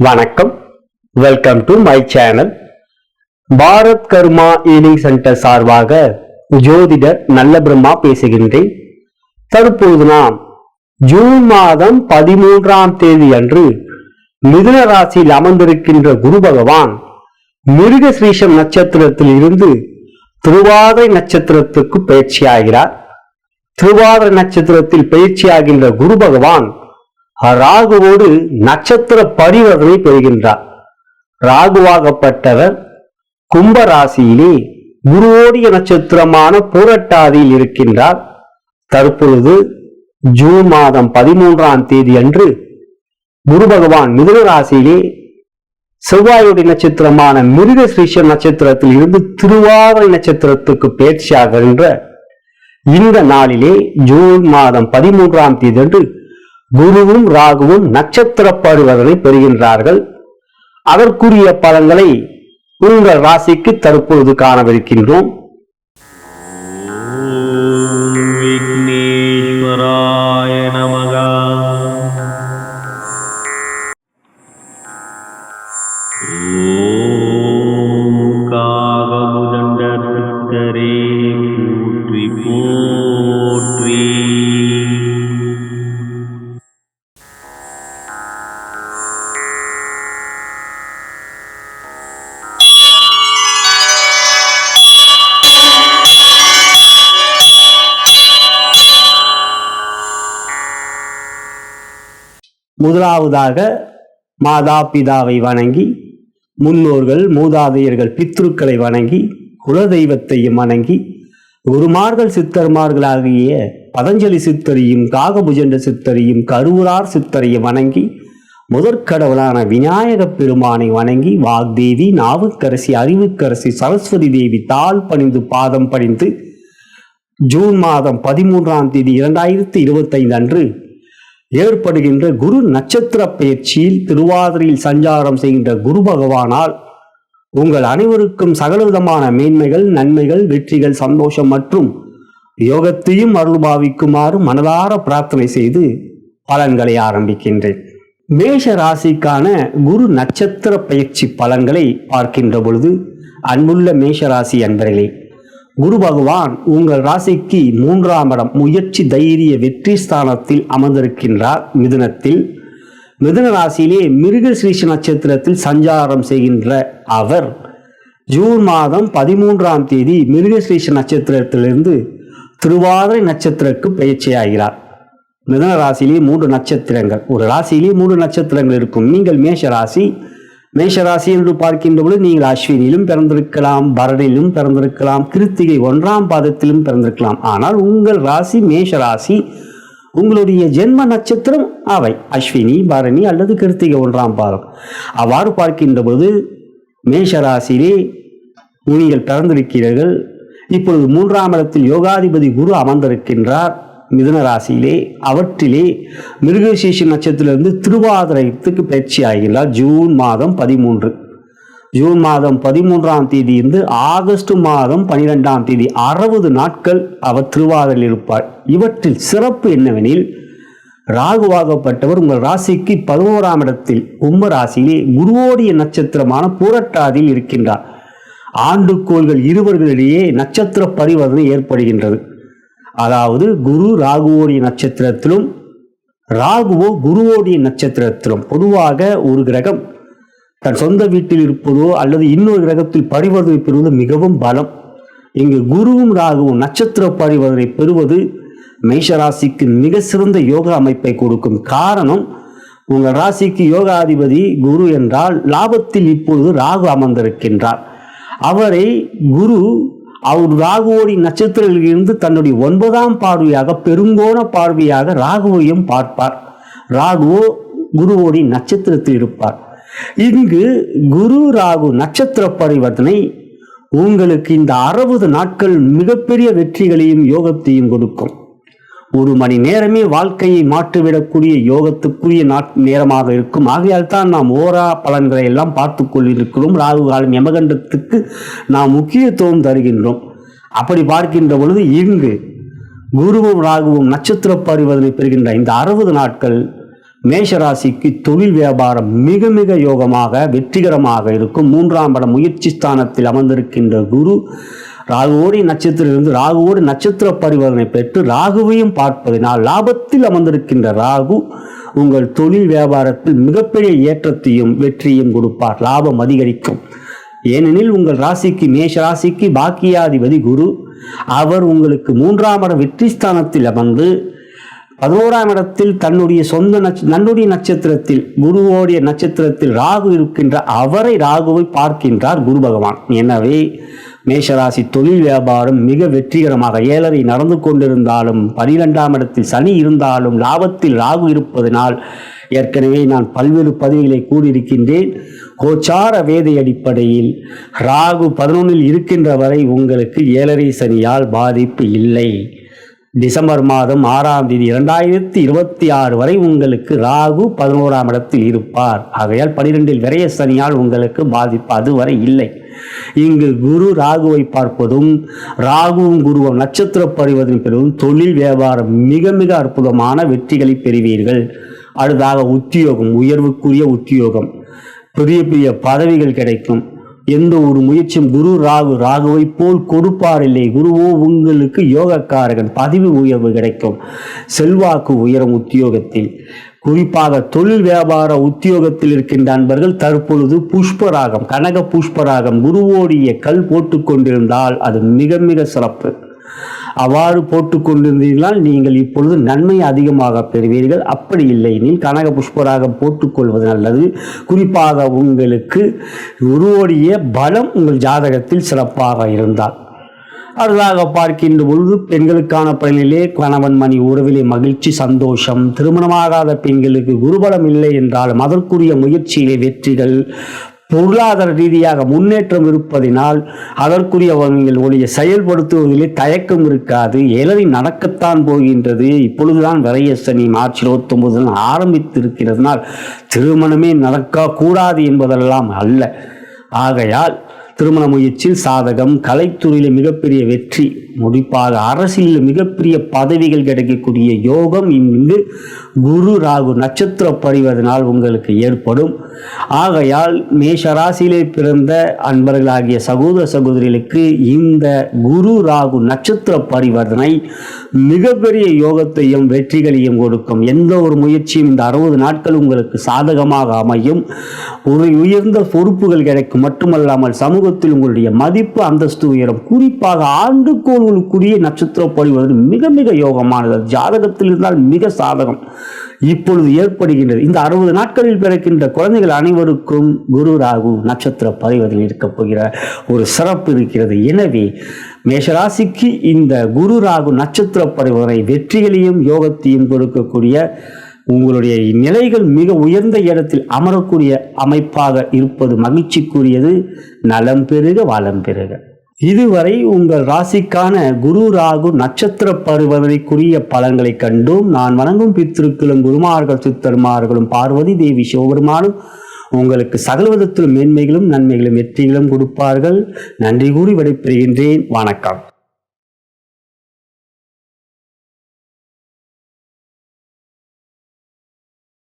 வணக்கம். Welcome to my channel Bharat Karma healing center சார்பாக ஜோதிடர் நல்ல பிரம்மா பேசுகின்றேன். தற்போது நாம் ஜூன் மாதம் பதிமூன்றாம் தேதி அன்று மிதுன ராசியில் அமர்ந்திருக்கின்ற குரு பகவான் மிருக ஸ்ரீஷம் நட்சத்திரத்தில் இருந்து திருவாதிரை நட்சத்திரத்துக்கு பயிற்சியாகிறார். திருவாதிரை நட்சத்திரத்தில் பயிற்சியாகின்ற குரு பகவான் ராகுவோடு நட்சத்திர பரிவர்த்தனை பெறுகின்றார். ராகுவாகப்பட்டவர் கும்ப ராசியிலே குருவோடிய நட்சத்திரமான பூரட்டாதியில் இருக்கின்றார். தற்பொழுது ஜூன் மாதம் பதிமூன்றாம் தேதி அன்று குரு பகவான் மிதுன ராசியிலே செவ்வாயுடைய நட்சத்திரமான மிருக ஸ்ரீஷம் நட்சத்திரத்தில் இருந்து திருவாதிரை நட்சத்திரத்துக்கு பயிற்சியாகின்ற இந்த நாளிலே ஜூன் மாதம் பதிமூன்றாம் தேதி அன்று குருவும் ராகுவும் நட்சத்திர பருவதனை பெறுகின்றார்கள். அதற்குரிய பலன்களை உங்கள் ராசிக்கு தற்பொழுது காணவிருக்கின்றோம். முதலாவதாக மாதா பிதாவை வணங்கி முன்னோர்கள் மூதாதையர்கள் பித்ருக்களை வணங்கி குலதெய்வத்தையும் வணங்கி குருமார்கள் சித்தர்மார்களாகிய பதஞ்சலி சித்தரையும் காகபுஜண்ட சித்தரையும் கருவூரார் சித்தரையும் வணங்கி முதற்கடவுளான விநாயகப் பெருமானை வணங்கி வாக்தேவி நாவுக்கரசி அறிவுக்கரசி சரஸ்வதி தேவி தாழ் பணிந்து பாதம் பணிந்து ஜூன் மாதம் பதிமூன்றாம் தேதி இரண்டாயிரத்தி இருபத்தைந்து அன்று ஏற்படுகின்ற குரு நட்சத்திர பயிற்சியில் திருவாதிரையில் சஞ்சாரம் செய்கின்ற குரு பகவானால் உங்கள் அனைவருக்கும் சகலவிதமான மேன்மைகள் நன்மைகள் வெற்றிகள் சந்தோஷம் மற்றும் யோகத்தையும் அருள்பாவிக்குமாறு மனதார பிரார்த்தனை செய்து பலன்களை ஆரம்பிக்கின்றேன். மேஷ ராசிக்கான குரு நட்சத்திர பயிற்சி பலன்களை பார்க்கின்ற பொழுது அன்புள்ள மேஷராசி அன்பர்களே குரு பகவான் உங்கள் ராசிக்கு மூன்றாம் இடம் முயற்சி தைரிய வெற்றி ஸ்தானத்தில் அமர்ந்திருக்கின்றார். மிதுனத்தில் மிதுன ராசியிலே மிருக ஸ்ரீஷ நட்சத்திரத்தில் சஞ்சாரம் செய்கின்ற அவர் ஜூன் மாதம் பதிமூன்றாம் தேதி மிருக ஸ்ரீஷ நட்சத்திரத்திலிருந்து திருவாதிரை நட்சத்திரக்கு பயிற்சியாகிறார். மிதுன ராசியிலே மூன்று நட்சத்திரங்கள். ஒரு ராசியிலே மூன்று நட்சத்திரங்கள் இருக்கும். நீங்கள் மேஷ ராசி மேஷராசி என்று பார்க்கின்ற பொழுது நீங்கள் அஸ்வினியிலும் பிறந்திருக்கலாம் பரணிலும் பிறந்திருக்கலாம் கிருத்திகை ஒன்றாம் பாதத்திலும் பிறந்திருக்கலாம். ஆனால் உங்கள் ராசி மேஷ ராசி உங்களுடைய ஜென்ம நட்சத்திரம் அவை. அஸ்வினி பரணி அல்லது கிருத்திகை ஒன்றாம் பாதம். அவ்வாறு பார்க்கின்ற பொழுது மேஷராசியிலே நீங்கள் பிறந்திருக்கிறீர்கள். இப்பொழுது மூன்றாம் இடத்தில் யோகாதிபதி குரு அமர்ந்திருக்கின்றார். மிதுன ராசியிலே அவற்றிலே மிருகசீஷ நட்சத்திரத்திலிருந்து திருவாதிரத்துக்கு பயிற்சி ஆகிறார் ஜூன் மாதம் பதிமூன்று. ஜூன் மாதம் பதிமூன்றாம் தேதி இருந்து ஆகஸ்ட் மாதம் பனிரெண்டாம் தேதி அறுபது நாட்கள் அவர் திருவாதிரையில் இருப்பார். இவற்றில் சிறப்பு என்னவெனில் ராகுவாகப்பட்டவர் உங்கள் ராசிக்கு பதினோராம் இடத்தில் கும்ப ராசியிலே குருவோடைய நட்சத்திரமான பூரட்டாதியில் இருக்கின்றார். ஆண்டுக்கோள்கள் இருவர்களிடையே நட்சத்திர பரிவர்த்தனை ஏற்படுகின்றது. அதாவது குரு ராகுவோடைய நட்சத்திரத்திலும் ராகுவோ குருவோடைய நட்சத்திரத்திலும். பொதுவாக ஒரு கிரகம் தன் சொந்த வீட்டில் இருப்பதோ அல்லது இன்னொரு கிரகத்தில் பரிவர்த்தனை பெறுவது மிகவும் பலம். இங்கு குருவும் ராகுவும் நட்சத்திர பரிவர்த்தனை பெறுவது மேஷராசிக்கு மிக சிறந்த யோக அமைப்பை கொடுக்கும். காரணம் உங்கள் ராசிக்கு யோகாதிபதி குரு என்றால் லாபத்தில் இப்பொழுது ராகு அமர்ந்திருக்கின்றார். அவரை குரு அவர் ராகுவோடி நட்சத்திரத்திலிருந்து தன்னுடைய ஒன்பதாம் பார்வையாக பெருங்கோண பார்வையாக ராகுவையும் பார்ப்பார். ராகுவோ குருவோடி நட்சத்திரத்தில் இருப்பார். இங்கு குரு ராகு நட்சத்திர பரிவர்த்தனை உங்களுக்கு இந்த அறுபது நாட்கள் மிகப்பெரிய வெற்றிகளையும் யோகத்தையும் கொடுக்கும். ஒரு மணி நேரமே வாழ்க்கையை மாற்றிவிடக்கூடிய யோகத்துக்குரிய நாட் நேரமாக இருக்கும். ஆகையால் தான் நாம் ஓரா பலன்களை எல்லாம் பார்த்து கொண்டிருக்கிறோம் ராகு காலம் யமகண்டத்துக்கு நாம் முக்கியத்துவம் தருகின்றோம். அப்படி பார்க்கின்ற பொழுது இங்கு குருவும் ராகுவும் நட்சத்திர பரிவர்த்தனை பெறுகின்ற இந்த அறுபது நாட்கள் மேஷராசிக்கு தொழில் வியாபாரம் மிக மிக யோகமாக வெற்றிகரமாக இருக்கும். மூன்றாம் பட முயற்சி ஸ்தானத்தில் அமர்ந்திருக்கின்ற குரு ராகுவோடி நட்சத்திரத்திலிருந்து ராகுவோடு நட்சத்திர பரிவர்த்தனை பெற்று ராகுவையும் பார்ப்பதினால் லாபத்தில் அமர்ந்திருக்கின்ற ராகு உங்கள் தொழில் வியாபாரத்தில் மிகப்பெரிய ஏற்றத்தையும் வெற்றியும் கொடுப்பார். லாபம் அதிகரிக்கும். ஏனெனில் உங்கள் ராசிக்கு மேஷ ராசிக்கு பாக்கியாதிபதி குரு. அவர் உங்களுக்கு மூன்றாம் இடம் வெற்றி ஸ்தானத்தில் அமர்ந்து பதினோராம் இடத்தில் தன்னுடைய சொந்த நட்ச நன்னுடைய நட்சத்திரத்தில் குருவோடைய நட்சத்திரத்தில் ராகு இருக்கின்ற அவரை ராகுவை பார்க்கின்றார் குரு பகவான். எனவே மேஷராசி தொழில் வியாபாரம் மிக வெற்றிகரமாக ஏழரை நடந்து கொண்டிருந்தாலும் பனிரெண்டாம் இடத்தில் சனி இருந்தாலும் லாபத்தில் ராகு இருப்பதனால் ஏற்கனவே நான் பல்வேறு பதவிகளை கூறியிருக்கின்றேன். கோச்சார வேதை அடிப்படையில் ராகு பதினொன்றில் இருக்கின்ற வரை உங்களுக்கு ஏழரை சனியால் பாதிப்பு இல்லை. டிசம்பர் மாதம் ஆறாம் தேதி இரண்டாயிரத்தி இருபத்தி ஆறு வரை உங்களுக்கு ராகு பதினோராம் இடத்தில் இருப்பார். ஆகையால் பனிரெண்டில் விரைய சனியால் உங்களுக்கு பாதிப்பு அதுவரை இல்லை. இங்கு குரு ராகுவை பார்ப்பதும் ராகுவும் குருவும் நட்சத்திர பரிவர்த்தனை பெறுவதும் தொழில் வியாபாரம் மிக மிக அற்புதமான வெற்றிகளை பெறுவீர்கள். அடுத்ததாக உத்தியோகம் உயர்வுக்குரிய உத்தியோகம் பெரிய பெரிய பதவிகள் கிடைக்கும். எந்த ஒரு முயற்சியும் குரு ராகு ராகுவை போல் கொடுப்பார் இல்லை குருவோ உங்களுக்கு யோகக்காரகன் பதவி உயர்வு கிடைக்கும். செல்வாக்கு உயரும் உத்தியோகத்தில். குறிப்பாக தொழில் வியாபார உத்தியோகத்தில் இருக்கின்ற அன்பர்கள் தற்பொழுது புஷ்பராகம் கனக புஷ்பராகம் குருவோடைய கல் போட்டு கொண்டிருந்தால் அது மிக மிக சிறப்பு. அவ்வாறு போட்டு கொண்டிருந்தீர்களால் நீங்கள் இப்பொழுது நன்மை அதிகமாக பெறுவீர்கள். அப்படி இல்லை எனில் கனக புஷ்பராகம் போட்டுக்கொள்வது நல்லது. குறிப்பாக உங்களுக்கு குருவோடைய பலம் உங்கள் ஜாதகத்தில் சிறப்பாக இருந்தால். அடுத்ததாக பார்க்கின்ற பொழுது பெண்களுக்கான பணியிலே கணவன் மணி உறவிலே மகிழ்ச்சி சந்தோஷம் திருமணமாகாத பெண்களுக்கு குருபலம் இல்லை என்றாலும் அதற்குரிய முயற்சியிலே வெற்றிகள் பொருளாதார ரீதியாக முன்னேற்றம் இருப்பதினால் அதற்குரியவர்களுடைய செயல்படுத்துவதிலே தயக்கம் இருக்காது. ஏழரை நடக்கத்தான் போகின்றது. இப்பொழுதுதான் வரையசனி மார்ச் மார்ச் இருபத்தொன்பது ஆரம்பித்திருக்கிறதுனால் திருமணமே நடக்கக்கூடாது என்பதெல்லாம் அல்ல. ஆகையால் திருமண முயற்சியில் சாதகம் கலைத்துறையில் மிகப்பெரிய வெற்றி முடிப்பாக அரசியலில் மிகப்பெரிய பதவிகள் கிடைக்கக்கூடிய யோகம் இங்கு குரு ராகு நட்சத்திர படிவதனால் உங்களுக்கு ஏற்படும். ஆகையால் மேஷராசியிலே பிறந்த அன்பர்களாகிய சகோதர சகோதரிகளுக்கு இந்த குரு ராகு நட்சத்திர பரிவர்த்தனை மிகப்பெரிய யோகத்தையும் வெற்றிகளையும் கொடுக்கும். எந்த ஒரு முயற்சியும் இந்த அறுபது நாட்கள் உங்களுக்கு சாதகமாக அமையும். ஒரு உயர்ந்த பொறுப்புகள் கிடைக்கும். மட்டுமல்லாமல் சமூகத்தில் உங்களுடைய மதிப்பு அந்தஸ்து உயரும். குறிப்பாக ஆண்டுகோள்களுக்குரிய நட்சத்திர பரிவர்த்தனை மிக மிக யோகமானது. ஜாதகத்தில் இருந்தால் மிக சாதகம். இப்பொழுது ஏற்படுகின்றது. இந்த அறுபது நாட்களில் பிறக்கின்ற குழந்தைகள் அனைவருக்கும் குரு ராகு நட்சத்திர பரிவர்த்தனை இருக்கப் போகிற ஒரு சிறப்பு இருக்கிறது. எனவே மேஷராசிக்கு இந்த குரு ராகு நட்சத்திர பரிவர்த்தனை வெற்றிகளையும் யோகத்தையும் கொடுக்கக்கூடிய உங்களுடைய நிலைகள் மிக உயர்ந்த இடத்தில் அமரக்கூடிய அமைப்பாக இருப்பது மகிழ்ச்சிக்குரியது. நலம் பெருக வளம் பெருக இதுவரை உங்கள் ராசிக்கான குரு ராகு நட்சத்திர பருவதனைக்குரிய பலன்களை கண்டும். நான் வணங்கும் பித்திருக்களும் குருமார்கள் சித்தருமார்களும் பார்வதி தேவி சிவபெருமானும் உங்களுக்கு சகல விதத்திலும் மேன்மைகளும் நன்மைகளும் வெற்றிகளும் கொடுப்பார்கள். நன்றி கூறி விடைபெறுகின்றேன். வணக்கம்.